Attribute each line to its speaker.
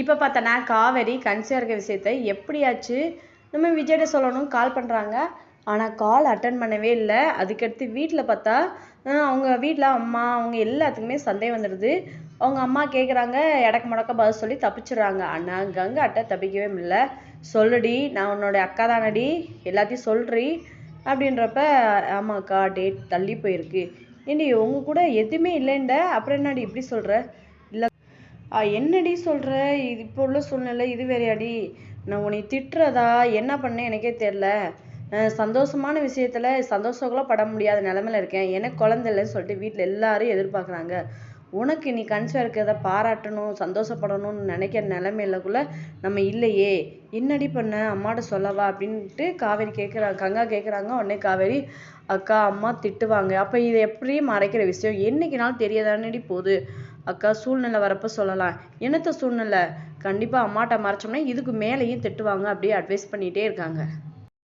Speaker 1: இப்போ பார்த்தனா காவேரி கன்சியாக இருக்க விஷயத்த எப்படியாச்சு நம்ம விஜய்கிட்ட சொல்லணும் கால் பண்ணுறாங்க ஆனால் கால் அட்டன் பண்ணவே இல்லை. அதுக்கடுத்து வீட்டில் பார்த்தா அவங்க வீட்டில் அம்மா அவங்க எல்லாத்துக்குமே சந்தேகம் வந்துடுது. அவங்க அம்மா கேட்குறாங்க இடக்க முடக்க பதில் சொல்லி தப்பிச்சிடுறாங்க. ஆனால் கங்கை அட்டை தப்பிக்கவே இல்லை சொல்லுடி நான் உன்னோட அக்கா தானடி எல்லாத்தையும் சொல்றி அப்படின்றப்ப ஆமாக்கா டேட் தள்ளி போயிருக்கு. ஏண்டி உங்க கூட எதுவுமே இல்லைண்ட அப்புறம் என்னடி இப்படி சொல்கிற என்னடி சொல்கிற இது இப்போ உள்ள சூழ்நிலை இது வேறையாடி. நான் உன்னை திட்டுறதா? என்ன பண்ணேன் எனக்கே தெரில சந்தோஷமான விஷயத்தில் சந்தோஷம் பட முடியாத நிலமையில இருக்கேன். எனக்கு குழந்தை இல்லைன்னு சொல்லிட்டு வீட்டில் எல்லாரும் எதிர்பார்க்குறாங்க. உனக்கு நீ கன்சிவாக இருக்கிறத பாராட்டணும் சந்தோஷப்படணும்னு நினைக்கிற நிலமையிலக்குள்ள நம்ம இல்லையே. என்னடி பண்ண? அம்மாட்ட சொல்லவா? அப்படின்ட்டு காவேரி கேட்குறாங்க கங்கா கேட்குறாங்க உடனே காவேரி அக்கா அம்மா திட்டுவாங்க. அப்போ இதை எப்படி மறைக்கிற விஷயம் என்னைக்குனாலும் தெரியாதானடி போகுது. அக்கா சூழ்நிலை வரப்போ சொல்லலாம். என்னத்த சூழ்நிலை? கண்டிப்பாக அம்மாட்ட மறைச்சோம்னா இதுக்கு மேலேயும் திட்டுவாங்க அப்படியே அட்வைஸ் பண்ணிகிட்டே இருக்காங்க.